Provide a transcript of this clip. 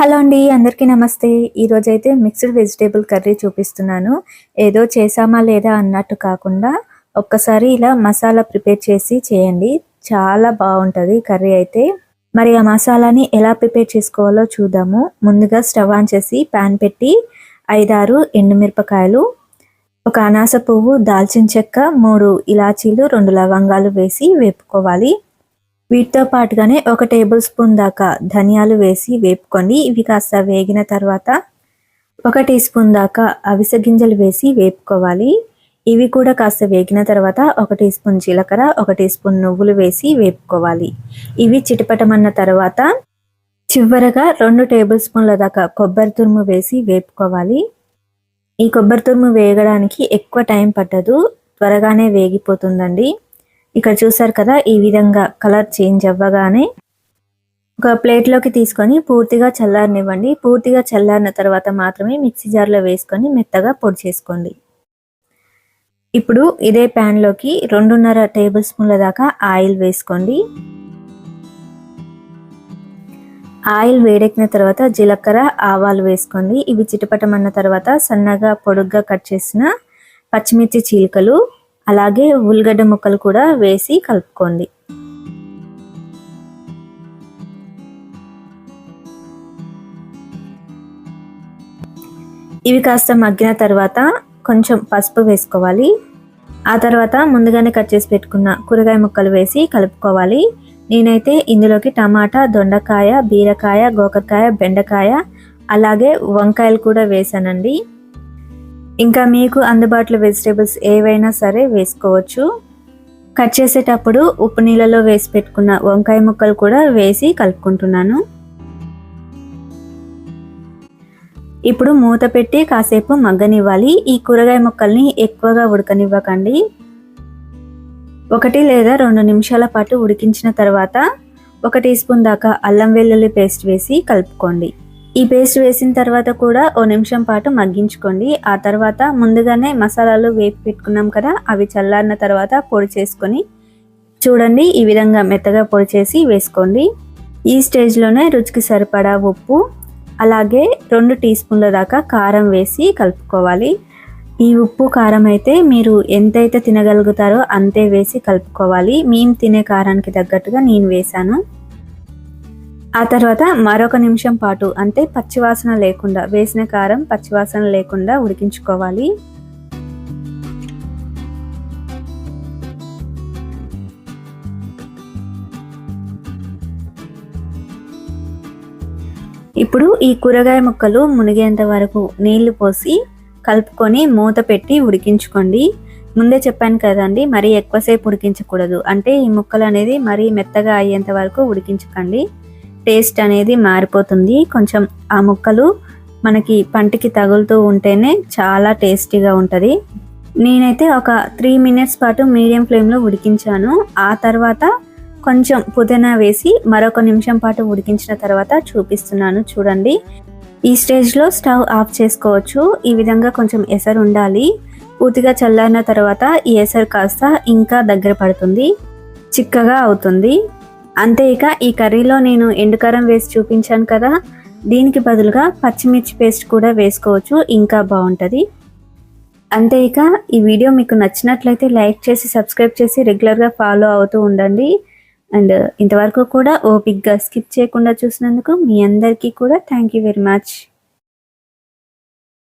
Hello అండి అందరికీ నమస్తే. ఈరోజైతే మిక్స్డ్ వెజిటేబుల్ కర్రీ చూపిస్తున్నాను. ఏదో చేసామా లేదా అన్నట్టు కాకుండా ఒక్కసారి ఇలా మసాలా ప్రిపేర్ చేసి చేయండి. చాలా బాగుంటుంది కర్రీ అయితే. మరి ఆ మసాలాని ఎలా ప్రిపేర్ చేసుకోవాలో చూద్దాము. ముందుగా స్టవ్ ఆన్ చేసి ప్యాన్ పెట్టి ఐదారు ఎండుమిరపకాయలు ఒక అనాస పువ్వు దాల్చిన చెక్క మూడు ఇలాచీలు రెండు లవంగాలు వేసి వేపుకోవాలి. వీటితో పాటుగానే ఒక టేబుల్ స్పూన్ దాకా ధనియాలు వేసి వేపుకోండి. ఇవి కాస్త వేగిన తర్వాత ఒక టీ స్పూన్ దాకా అవిసె గింజలు వేసి వేపుకోవాలి. ఇవి కూడా కాస్త వేగిన తర్వాత ఒక టీ స్పూన్ జీలకర్ర ఒక టీ స్పూన్ నువ్వులు వేసి వేపుకోవాలి. ఇవి చిటపటమన్న తర్వాత చివరగా రెండు టేబుల్ స్పూన్ల దాకా కొబ్బరి తురుము వేసి వేపుకోవాలి. ఈ కొబ్బరి తురుము వేగడానికి ఎక్కువ టైం పట్టదు. త్వరగానే వేగిపోతుందండి. ఇక్కడ చూసారు కదా ఈ విధంగా కలర్ చేంజ్ అవ్వగానే ఒక ప్లేట్లోకి తీసుకొని పూర్తిగా చల్లారనివ్వండి. పూర్తిగా చల్లారిన తర్వాత మాత్రమే మిక్సీ జార్లో వేసుకొని మెత్తగా పొడి చేసుకోండి. ఇప్పుడు ఇదే ప్యాన్లోకి రెండున్నర టేబుల్ స్పూన్ల దాకా ఆయిల్ వేసుకోండి. ఆయిల్ వేడెక్కిన తర్వాత జీలకర్ర ఆవాలు వేసుకోండి. ఇవి చిటపటమన్న తర్వాత సన్నగా పొడుగ్గా కట్ చేసిన పచ్చిమిర్చి చీలికలు అలాగే ఉల్లిగడ్డ ముక్కలు కూడా వేసి కలుపుకోండి. ఇవి కాస్త మగ్గిన తర్వాత కొంచెం పసుపు వేసుకోవాలి. ఆ తర్వాత ముందుగానే కట్ చేసి పెట్టుకున్న కూరగాయ ముక్కలు వేసి కలుపుకోవాలి. నేనైతే ఇందులోకి టమాటా దొండకాయ బీరకాయ గోకరకాయ బెండకాయ అలాగే వంకాయలు కూడా వేసానండి. ఇంకా మీకు అందుబాటులో వెజిటేబుల్స్ ఏవైనా సరే వేసుకోవచ్చు. కట్ చేసేటప్పుడు ఉప్పు నీళ్ళలో వేసి పెట్టుకున్న వంకాయ ముక్కలు కూడా వేసి కలుపుకుంటున్నాను. ఇప్పుడు మూత పెట్టి కాసేపు మగ్గనివ్వాలి. ఈ కూరగాయ ముక్కల్ని ఎక్కువగా ఉడకనివ్వకండి. ఒకటి లేదా రెండు నిమిషాల పాటు ఉడికించిన తర్వాత ఒక టీ స్పూన్ దాకా అల్లం వెల్లుల్లి పేస్ట్ వేసి కలుపుకోండి. ఈ పేస్ట్ వేసిన తర్వాత కూడా ఓ నిమిషం పాటు మగ్గించుకోండి. ఆ తర్వాత ముందుగానే మసాలాలు వేపి పెట్టుకున్నాం కదా అవి చల్లారిన తర్వాత పొడి చేసుకొని చూడండి ఈ విధంగా మెత్తగా పొడి చేసి వేసుకోండి. ఈ స్టేజ్లోనే రుచికి సరిపడా ఉప్పు అలాగే రెండు టీ స్పూన్ల దాకా కారం వేసి కలుపుకోవాలి. ఈ ఉప్పు కారం అయితే మీరు ఎంతైతే తినగలుగుతారో అంతే వేసి కలుపుకోవాలి. మేము తినే కారానికి తగ్గట్టుగా నేను వేశాను. ఆ తర్వాత మరొక నిమిషం పాటు అంటే పచ్చివాసన లేకుండా వేసిన కారం పచ్చివాసన లేకుండా ఉడికించుకోవాలి. ఇప్పుడు ఈ కూరగాయ ముక్కలు మునిగేంత వరకు నీళ్ళు పోసి కలుపుకొని మూత పెట్టి ఉడికించుకోండి. ముందే చెప్పాను కదండి మరీ ఎక్కువసేపు ఉడికించకూడదు. అంటే ఈ ముక్కలు అనేది మరీ మెత్తగా అయ్యేంత వరకు ఉడికించకండి. టేస్ట్ అనేది మారిపోతుంది. కొంచెం ఆ ముక్కలు మనకి పంటికి తగులుతూ ఉంటేనే చాలా టేస్టీగా ఉంటుంది. నేనైతే ఒక త్రీ మినిట్స్ పాటు మీడియం ఫ్లేమ్లో ఉడికించాను. ఆ తర్వాత కొంచెం పుదీనా వేసి మరొక నిమిషం పాటు ఉడికించిన తర్వాత చూపిస్తున్నాను చూడండి. ఈ స్టేజ్లో స్టవ్ ఆఫ్ చేసుకోవచ్చు. ఈ విధంగా కొంచెం ఎసరు ఉండాలి. పూర్తిగా చల్లారిన తర్వాత ఈ ఎసరు కాస్త ఇంకా దగ్గర పడుతుంది. చిక్కగా అవుతుంది. అంతే ఇక ఈ కర్రీలో నేను ఎండుకారం వేసి చూపించాను కదా దీనికి బదులుగా పచ్చిమిర్చి పేస్ట్ కూడా వేసుకోవచ్చు ఇంకా బాగుంటుంది. అంతే ఇక ఈ వీడియో మీకు నచ్చినట్లయితే లైక్ చేసి సబ్స్క్రైబ్ చేసి రెగ్యులర్గా ఫాలో అవుతూ ఉండండి. అండ్ ఇంతవరకు కూడా ఓపిక్గా స్కిప్ చేయకుండా చూసినందుకు మీ అందరికీ కూడా థ్యాంక్ యూ వెరీ మచ్.